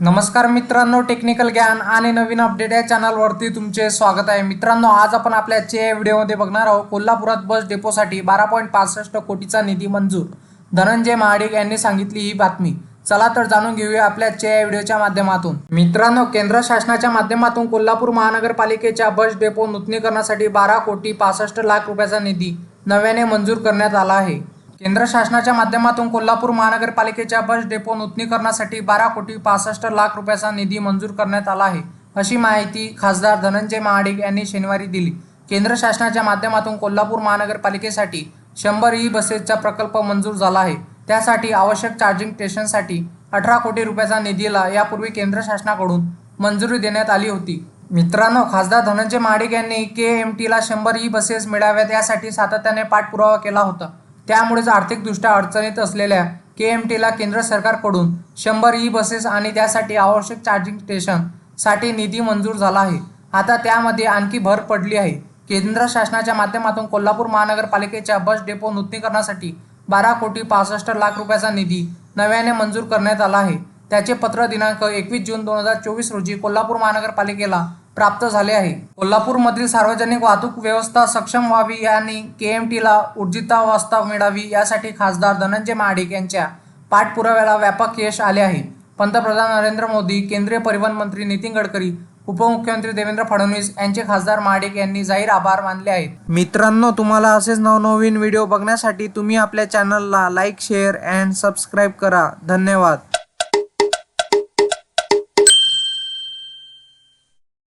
नमस्कार मित्रांनो टेक्निकल ज्ञान आणि नवीन अपडेट या चॅनलवरती तुमचे स्वागत आहे. मित्रांनो आज आपण आपल्या आजच्या व्हिडिओमध्ये बघणार आहोत कोल्हापुरात बस डेपोसाठी बारा पॉईंट पासष्ट कोटीचा निधी मंजूर. धनंजय महाडिक यांनी सांगितली ही बातमी. चला तर जाणून घेऊया आपल्या आजच्या या व्हिडिओच्या माध्यमातून. मित्रांनो केंद्र शासनाच्या माध्यमातून कोल्हापूर महानगरपालिकेच्या बस डेपो नूतनीकरणासाठी बारा कोटी पासष्ट लाख रुपयाचा निधी नव्याने मंजूर करण्यात आला आहे. केंद्र शासनाच्या माध्यमातून कोल्हापूर महानगरपालिकेच्या बस डेपो नूतनीकरणासाठी बारा कोटी पासष्ट लाख रुपयाचा निधी मंजूर करण्यात आला आहे अशी माहिती खासदार धनंजय महाडिक यांनी शनिवारी दिली. केंद्र शासनाच्या माध्यमातून कोल्हापूर महानगरपालिकेसाठी शंभर ई बसेसचा प्रकल्प मंजूर झाला आहे. त्यासाठी आवश्यक चार्जिंग स्टेशनसाठी अठरा कोटी रुपयाचा निधीला यापूर्वी केंद्र शासनाकडून मंजुरी देण्यात आली होती. मित्रांनो खासदार धनंजय महाडिक यांनी के एम टीला शंभर ई बसेस मिळाव्यात यासाठी सातत्याने पाठपुरावा केला होता. त्यामुळेच आर्थिकदृष्ट्या अडचणीत असलेल्या के एम टीला केंद्र सरकारकडून शंभर ई बसेस आणि त्यासाठी आवश्यक चार्जिंग स्टेशनसाठी निधी मंजूर झाला आहे. आता त्यामध्ये आणखी भर पडली आहे. केंद्र शासनाच्या माध्यमातून कोल्हापूर महानगरपालिकेच्या बस डेपो नूतनीकरणासाठी बारा कोटी पासष्ट लाख रुपयाचा निधी नव्याने मंजूर करण्यात आला आहे. त्याचे पत्र दिनांक एकवीस जून दोन हजार चोवीस रोजी कोल्हापूर महानगरपालिकेला प्राप्त झाले आहे. कोल्हापूरमधील सार्वजनिक वाहतूक व्यवस्था सक्षम व्हावी आणि के एम टीला ऊर्जितावस्था मिळावी यासाठी खासदार धनंजय महाडिक यांच्या पाठपुराव्याला व्यापक यश आले आहे. पंतप्रधान नरेंद्र मोदी केंद्रीय परिवहन मंत्री नितीन गडकरी उपमुख्यमंत्री देवेंद्र फडणवीस यांचे खासदार महाडिक यांनी जाहीर आभार मानले आहेत. मित्रांनो तुम्हाला असेच नवनवीन व्हिडिओ बघण्यासाठी तुम्ही आपल्या चॅनलला लाईक शेअर अँड सबस्क्राईब करा. धन्यवाद.